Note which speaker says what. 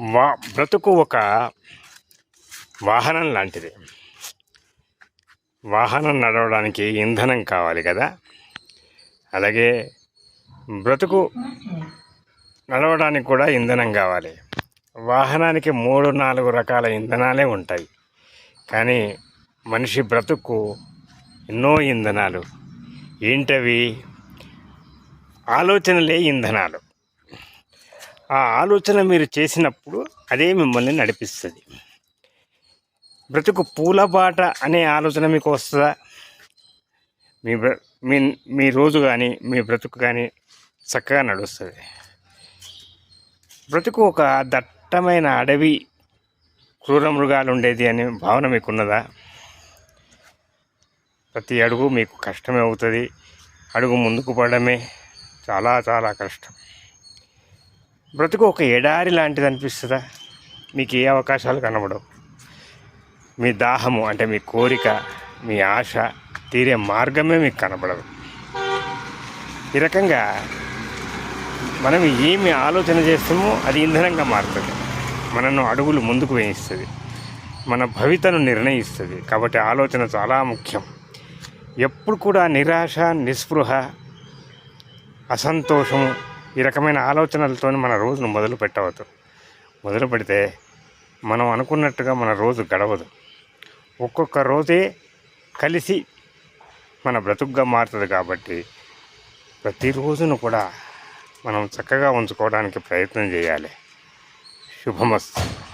Speaker 1: వా బ్రతుకు ఒక వాహనం లాంటిది. వాహనం నడవడానికి ఇంధనం కావాలి కదా. అలాగే బ్రతుకు నడవడానికి కూడా ఇంధనం కావాలి. వాహనానికి మూడు నాలుగు రకాల ఇంధనాలే ఉంటాయి. కానీ మనిషి బ్రతుకు ఎన్నో ఇంధనాలు. ఏంటవి? ఆలోచనలే ఇంధనాలు. ఆ ఆలోచన మీరు చేసినప్పుడు అదే మిమ్మల్ని నడిపిస్తుంది. బ్రతుకు పూలబాట అనే ఆలోచన మీకు వస్తుందా? మీ మీ మీ రోజు కానీ మీ బ్రతుకు కానీ చక్కగా నడుస్తుంది. బ్రతుకు ఒక దట్టమైన అడవి క్రూర మృగాలు ఉండేది అనే భావన మీకున్నదా? ప్రతి అడుగు మీకు కష్టమే అవుతుంది. అడుగు ముందుకు పడడమే చాలా చాలా కష్టం. బ్రతుకు ఒక ఎడారి లాంటిది అనిపిస్తుందా మీకు ఏ అవకాశాలు కనబడవు. మీ దాహము అంటే మీ కోరిక మీ ఆశ తీరే మార్గమే మీకు కనబడదు. ఈ రకంగా మనం ఏమి ఆలోచన చేస్తామో అది ఇంధనంగా మారుతుంది. మనను అడుగులు ముందుకు వేయిస్తుంది. మన భవితను నిర్ణయిస్తుంది. కాబట్టి ఆలోచన చాలా ముఖ్యం. ఎప్పుడు కూడా నిరాశ నిస్పృహ అసంతోషము ఈ రకమైన ఆలోచనలతో మన రోజును మొదలు పెట్టవద్దు. మొదలు పెడితే మనం అనుకున్నట్టుగా మన రోజు గడవదు. ఒక్కొక్క రోజే కలిసి మన బ్రతుకుగా మారుతుంది కాబట్టి ప్రతిరోజును కూడా మనం చక్కగా ఉంచుకోవడానికి ప్రయత్నం చేయాలి. శుభమస్తు.